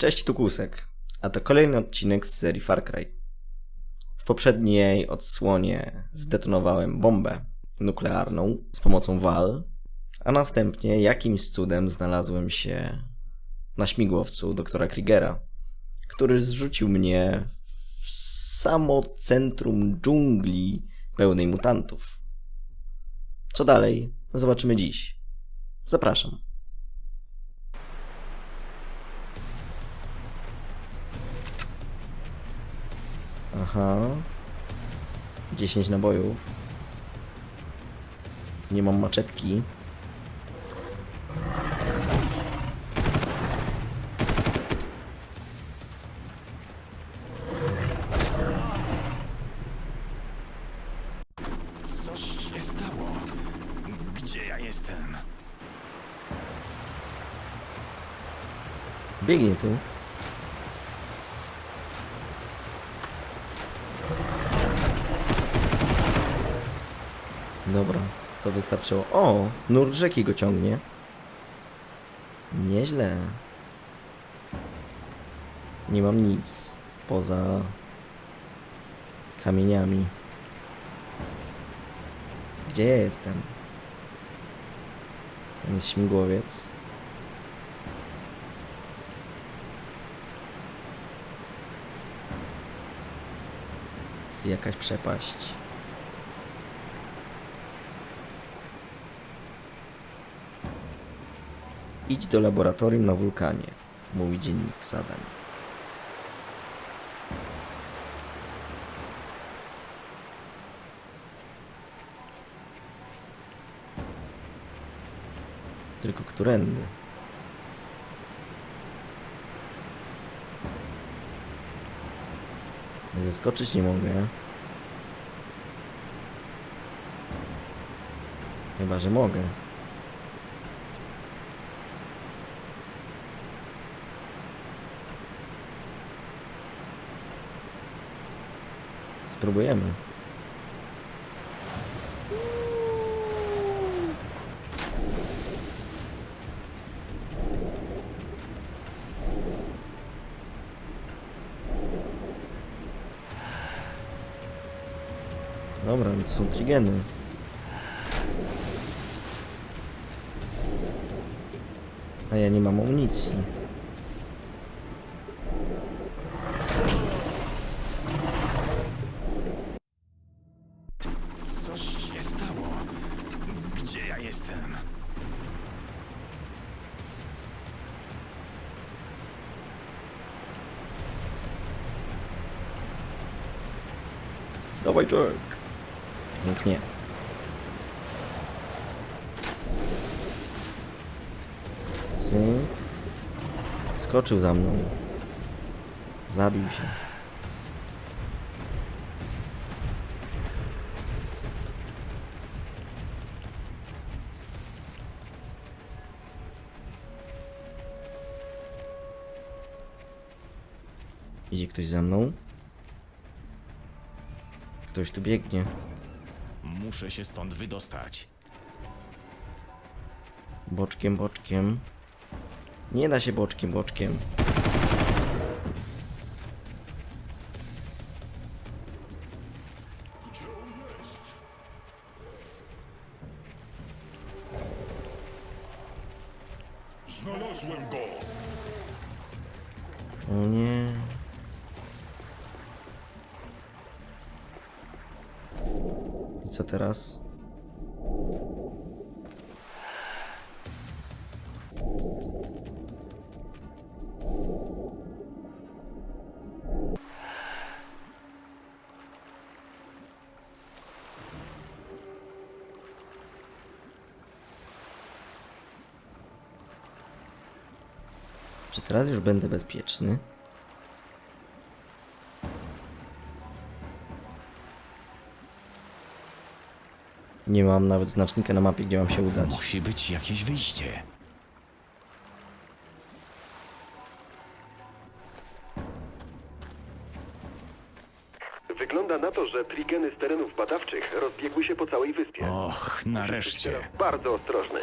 Cześć, tu Kusek, a to kolejny odcinek z serii Far Cry. W poprzedniej odsłonie zdetonowałem bombę nuklearną z pomocą wal, a następnie jakimś cudem znalazłem się na śmigłowcu doktora Kriegera, który zrzucił mnie w samo centrum dżungli pełnej mutantów. Co dalej? Zobaczymy dziś. Zapraszam. Aha. 10 nabojów. Nie mam maczetki. O, nurt rzeki go ciągnie. Nieźle. Nie mam nic poza kamieniami. Gdzie ja jestem? Tam jest śmigłowiec. Jest jakaś przepaść. Idź do laboratorium na wulkanie, mówi dziennik zadań. Tylko którędy? Zeskoczyć nie mogę. Chyba, że mogę. Spróbujemy. Dobra, to są trigeny. A ja nie mam amunicji. Gdzie ja jestem? Dawaj, Jack. Pięknie. Cyk. Skoczył za mną. Zabił się. Ktoś za mną? Ktoś tu biegnie. Muszę się stąd wydostać. Boczkiem, boczkiem. Nie da się boczkiem, boczkiem. Teraz? Czy teraz już będę bezpieczny? Nie mam nawet znacznika na mapie, gdzie mam się udać. Musi być jakieś wyjście. Wygląda na to, że trigeny z terenów badawczych rozbiegły się po całej wyspie. Och, nareszcie. Teraz Bardzo ostrożny.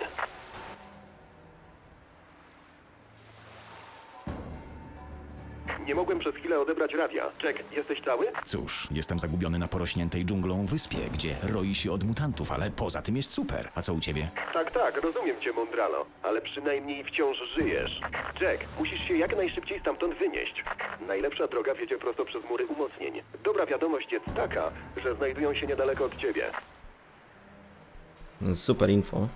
Nie mogłem przez chwilę odebrać radia. Jack, jesteś cały? Cóż, jestem zagubiony na porośniętej dżunglą wyspie, gdzie roi się od mutantów, ale poza tym jest super. A co u ciebie? Tak, tak, rozumiem cię, Mondralo, ale przynajmniej wciąż żyjesz. Jack, musisz się jak najszybciej stamtąd wynieść. Najlepsza droga wiedzie prosto przez mury umocnień. Dobra wiadomość jest taka, że znajdują się niedaleko od ciebie. Super info.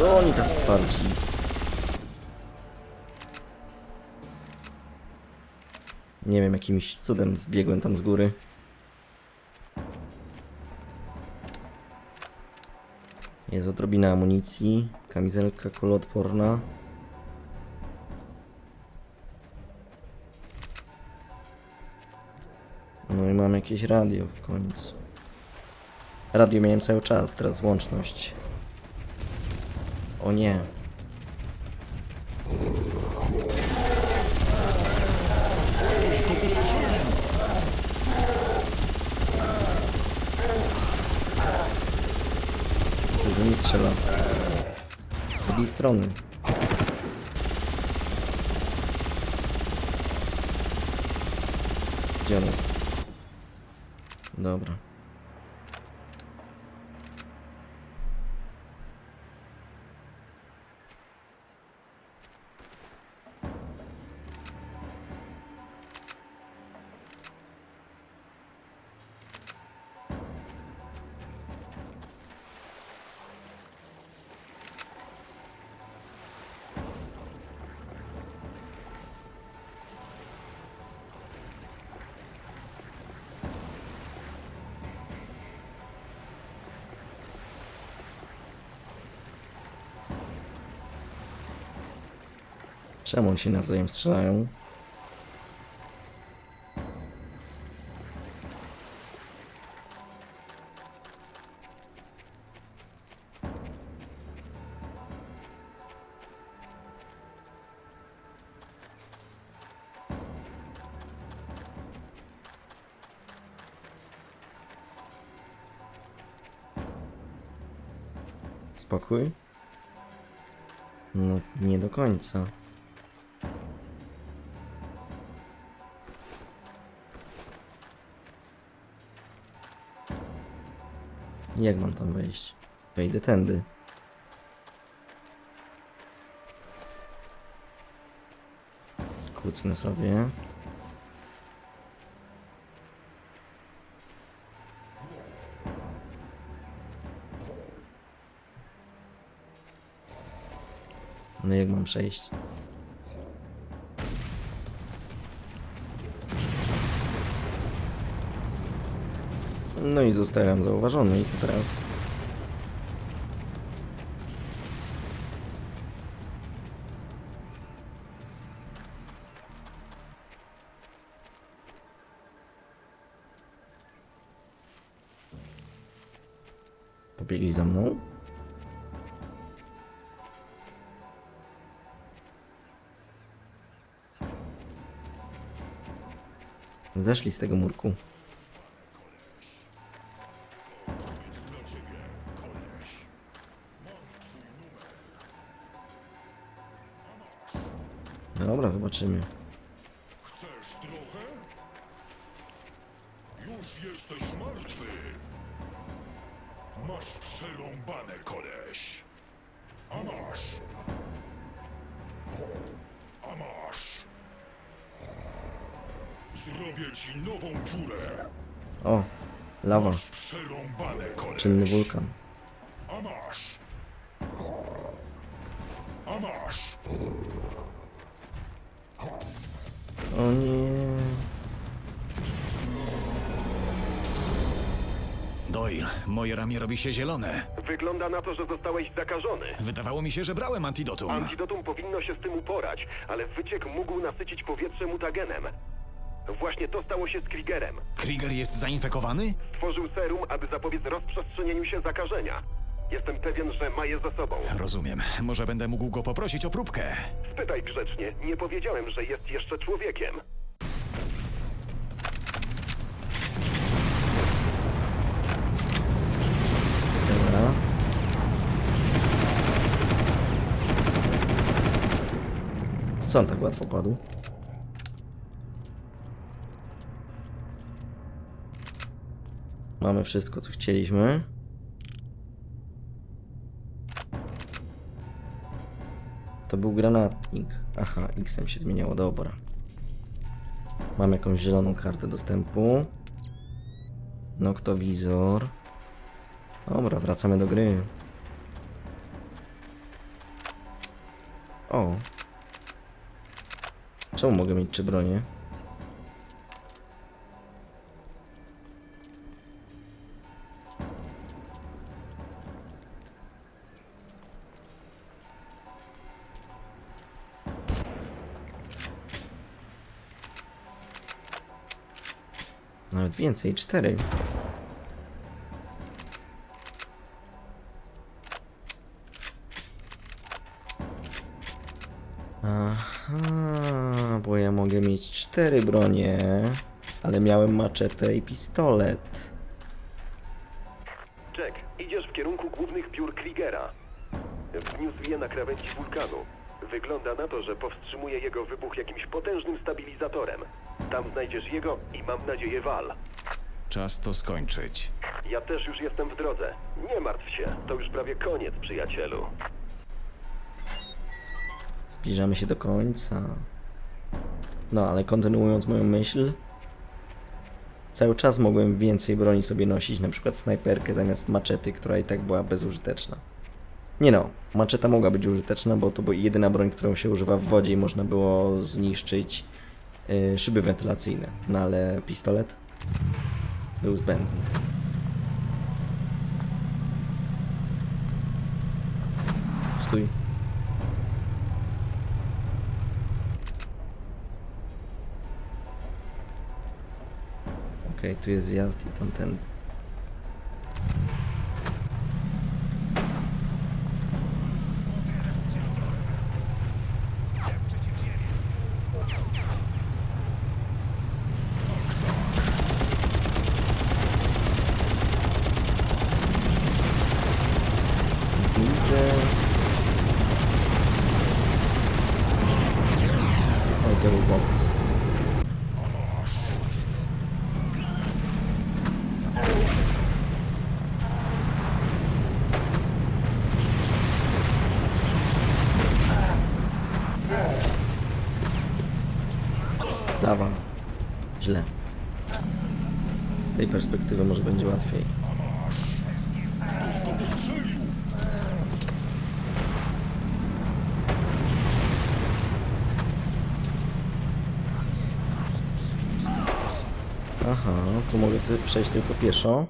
Co oni tak twardzi? Nie wiem, jakimś cudem zbiegłem tam z góry. Jest odrobina amunicji, kamizelka kuloodporna. No i mam jakieś radio w końcu. Radio miałem cały czas, teraz łączność. O nie. Dużo mi strzela. Z drugiej strony. Gdzie on jest? Dobra. Czemu oni się nawzajem strzelają? Spokój? No, nie do końca. Jak mam tam wejść? Wejdę tędy. Kucnę sobie. No jak mam przejść? I zostałem zauważony. I co teraz? Pobiegli za mną? Zeszli z tego murku. Zobaczymy. Chcesz trochę? Już jesteś martwy. Masz przerąbane, koleś. A masz. A masz. Zrobię ci nową dziurę. O, lawa, Masz przerąbane, koleś. czynny wulkan. O nie. Doyle, moje ramię robi się zielone. Wygląda na to, że zostałeś zakażony. Wydawało mi się, że brałem antidotum. Antidotum powinno się z tym uporać, ale wyciek mógł nasycić powietrze mutagenem. Właśnie to stało się z Kriegerem. Krieger jest zainfekowany? Stworzył serum, aby zapobiec rozprzestrzenieniu się zakażenia. Jestem pewien, że ma je za sobą. Rozumiem. Może będę mógł go poprosić o próbkę. Spytaj grzecznie. Nie powiedziałem, że jest jeszcze człowiekiem. Dobra. Co on tak łatwo padł? Mamy wszystko, co chcieliśmy. To był granatnik. Aha, X-em się zmieniało, dobra. Mam jakąś zieloną kartę dostępu. Noktowizor. Dobra, wracamy do gry. O. Czemu mogę mieć trzy bronie? Nawet więcej, cztery. Aha, bo ja mogę mieć cztery bronie, ale miałem maczetę i pistolet. Jack, idziesz w kierunku głównych biur Kriegera. Wniósł je na krawędzi wulkanu. Wygląda na to, że powstrzymuje jego wybuch. Tam znajdziesz jego i mam nadzieję wal. Czas to skończyć. Ja też już jestem w drodze. Nie martw się, to już prawie koniec, przyjacielu. Zbliżamy się do końca. No, ale kontynuując moją myśl, cały czas mogłem więcej broni sobie nosić, na przykład snajperkę zamiast maczety, która i tak była bezużyteczna. Nie no, maczeta mogła być użyteczna, bo to była jedyna broń, którą się używa w wodzie i można było zniszczyć szyby wentylacyjne. No ale pistolet był zbędny. Stój. Okej, tu jest zjazd i tamtędy. Nic nie widzę. O, to był bot. Lawa. Źle. Z tej perspektywy może będzie łatwiej. Ktoś go postrzelił! Aha, tu mogę przejść tylko pieszo.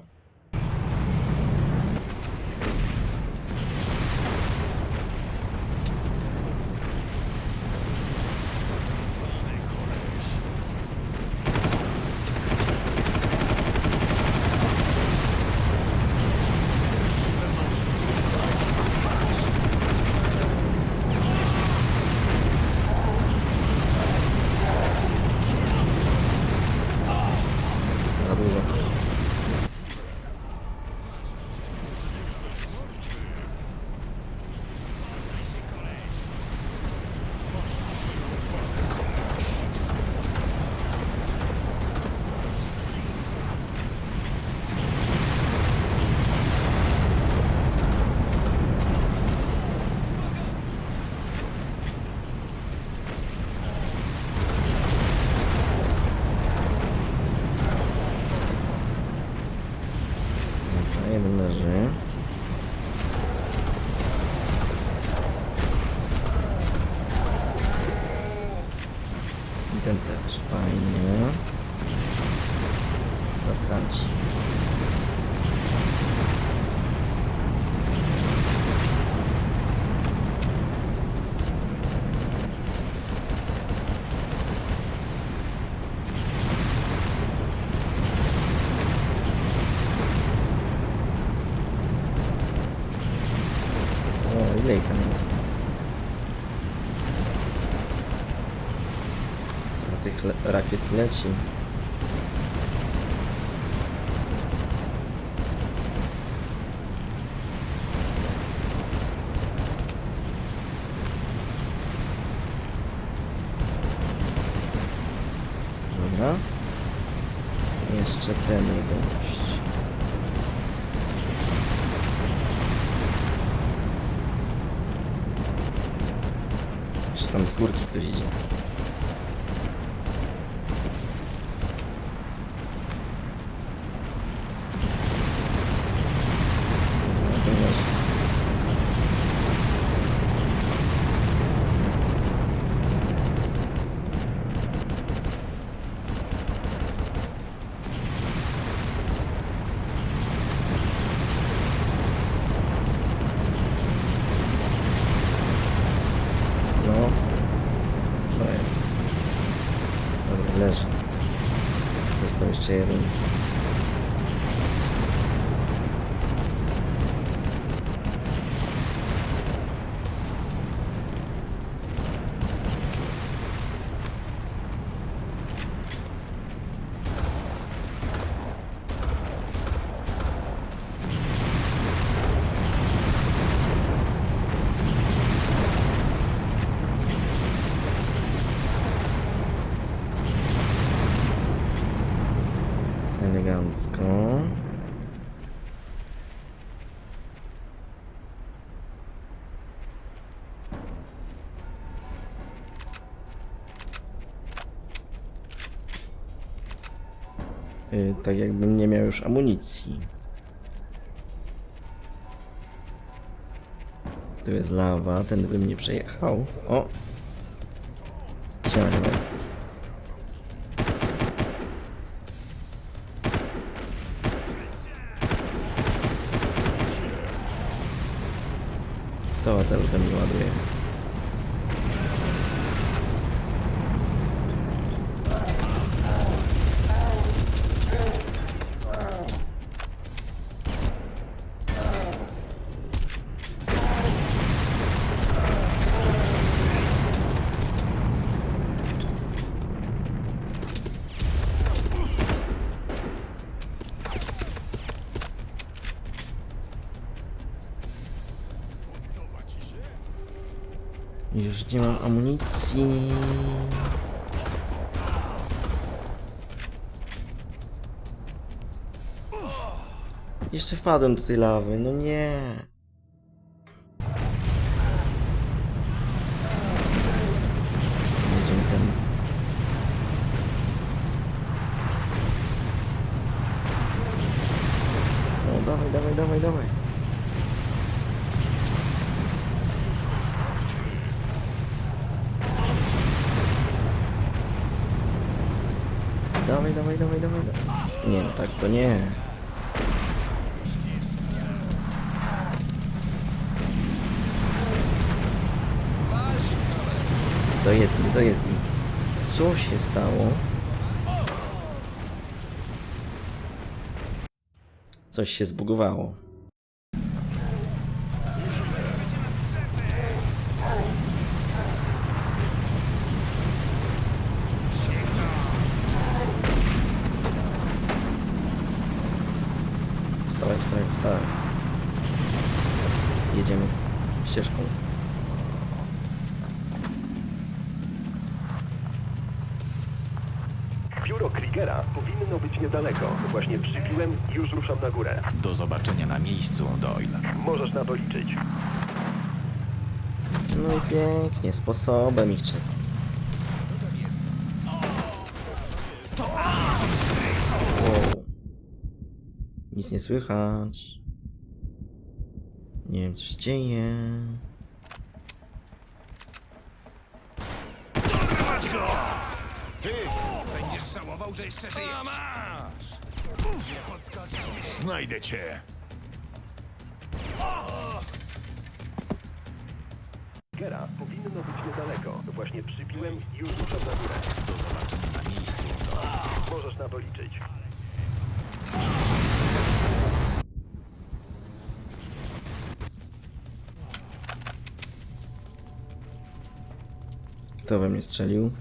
Rakiet leci. Dobra. Jeszcze ten jegomość. Czy tam z górki ktoś idzie? Tak jakbym nie miał już amunicji. Tu jest lawa, ten bym nie przejechał. O! Siadaj. Już nie mam amunicji. Jeszcze wpadłem do tej lawy, no nie. Jedziemy ten. O, dawaj, dawaj, dawaj, dawaj. Dawaj, dawaj, dawaj, dawaj. dawaj. Nie, no tak to nie. To jest mi, to jest mi. Co się stało? Coś się zbugowało. Wstawaj, wstawaj, wstawaj. Jedziemy ścieżką. Biuro Kriegera powinno być niedaleko. Właśnie przybiłem i już ruszam na górę. Do zobaczenia na miejscu, Doyle. Możesz na to liczyć. No i pięknie, sposobem ich trzeba. Wow. Nic nie słychać. Nie wiem, co się dzieje. Będziesz żałował, że jeszcze żyjesz. Znajdę cię. Stalkera powinno być niedaleko. Właśnie przybiłem i już ruszam na górę. Na miejscu. Możesz na to liczyć. We mnie strzelił?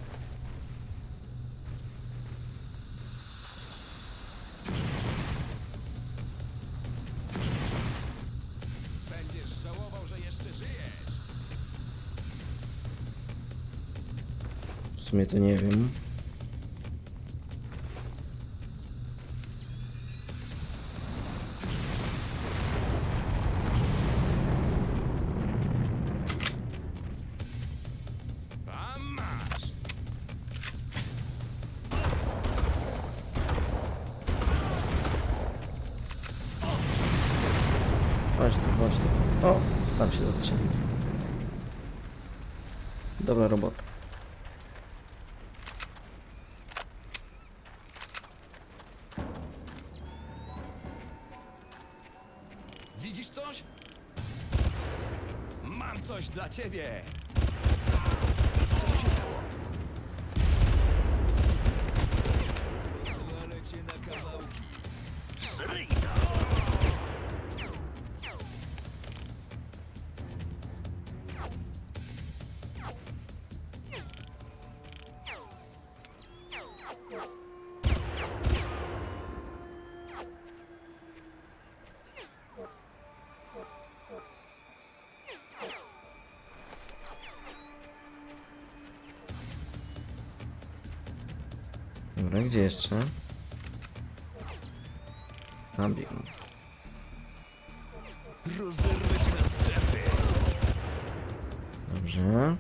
To nie wiem. O, sam się zastrzelił. Dobra robota. Coś Gdzie jeszcze? Tam biegną. Dobrze.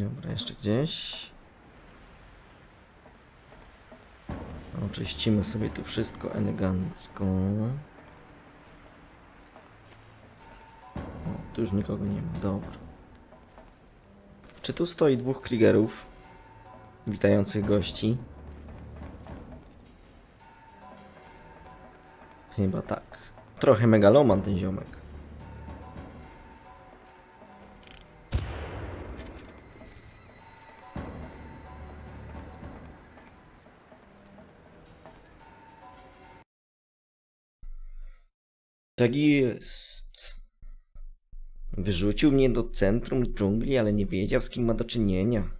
Dobra, jeszcze gdzieś. Oczyścimy sobie tu wszystko elegancko. O, tu już nikogo nie ma, dobra. Czy tu stoi dwóch Kriegerów? Witających gości? Chyba tak. Trochę megaloman ten ziomek. Tak jest. Wyrzucił mnie do centrum dżungli, ale nie wiedział z kim ma do czynienia.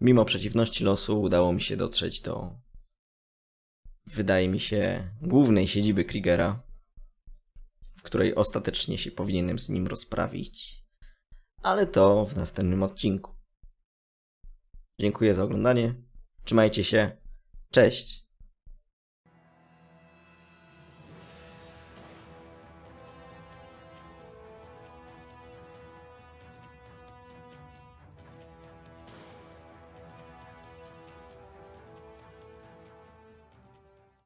Mimo przeciwności losu udało mi się dotrzeć do, wydaje mi się, głównej siedziby Kriegera, w której ostatecznie się powinienem z nim rozprawić. Ale to w następnym odcinku. Dziękuję za oglądanie. Trzymajcie się. Cześć.